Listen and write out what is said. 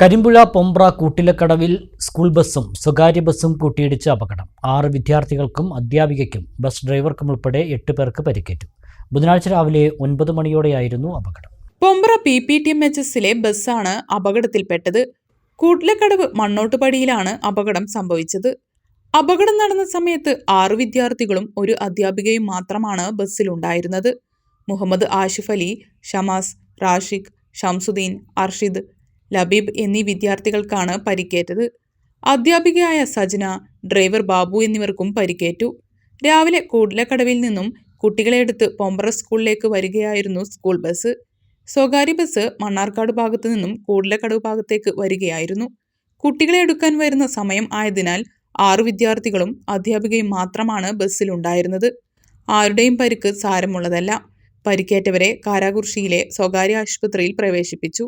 Karimpuzha Pombra കൂട്ടിലക്കടവിൽ school ബസ്സും സ്വകാര്യ ബസ്സും കൂട്ടിയിടിച്ച അപകടം. ആറ് വിദ്യാർത്ഥികൾക്കും അധ്യാപികയ്ക്കും ബസ് ഡ്രൈവർക്കും ഉൾപ്പെടെ എട്ട് പേർക്ക് പരിക്കേറ്റു. ബുധനാഴ്ച രാവിലെ ഒൻപത് മണിയോടെയായിരുന്നു അപകടം. Pombra P P T M H എസിലെ ബസ്സാണ് അപകടത്തിൽപ്പെട്ടത്. കൂട്ടിലക്കടവ് മണ്ണോട്ടുപടിയിലാണ് അപകടം സംഭവിച്ചത്. അപകടം നടന്ന സമയത്ത് ആറ് വിദ്യാർത്ഥികളും ഒരു അധ്യാപികയും മാത്രമാണ് ബസ്സിലുണ്ടായിരുന്നത്. മുഹമ്മദ് ആഷിഫ് അലി ഷമാസ് റാഷിഖ് ഷംസുദ്ദീൻ അർഷിദ് ലബീബ് എന്നീ വിദ്യാർത്ഥികൾക്കാണ് പരിക്കേറ്റത്. അധ്യാപികയായ സജന ഡ്രൈവർ ബാബു എന്നിവർക്കും പരിക്കേറ്റു. രാവിലെ കൂടലക്കടവിൽ നിന്നും കുട്ടികളെ എടുത്ത് പൊമ്പറ സ്കൂളിലേക്ക് വരികയായിരുന്നു സ്കൂൾ ബസ്. സ്വകാര്യ ബസ് മണ്ണാർക്കാട് ഭാഗത്തു നിന്നും കൂടലക്കടവ് ഭാഗത്തേക്ക് വരികയായിരുന്നു. കുട്ടികളെ എടുക്കാൻ വരുന്ന സമയം ആയതിനാൽ ആറു വിദ്യാർത്ഥികളും അധ്യാപികയും മാത്രമാണ് ബസ്സിലുണ്ടായിരുന്നത്. ആരുടെയും പരിക്ക് സാരമുള്ളതല്ല. പരിക്കേറ്റവരെ കാരാകുർശിയിലെ സ്വകാര്യ ആശുപത്രിയിൽ പ്രവേശിപ്പിച്ചു.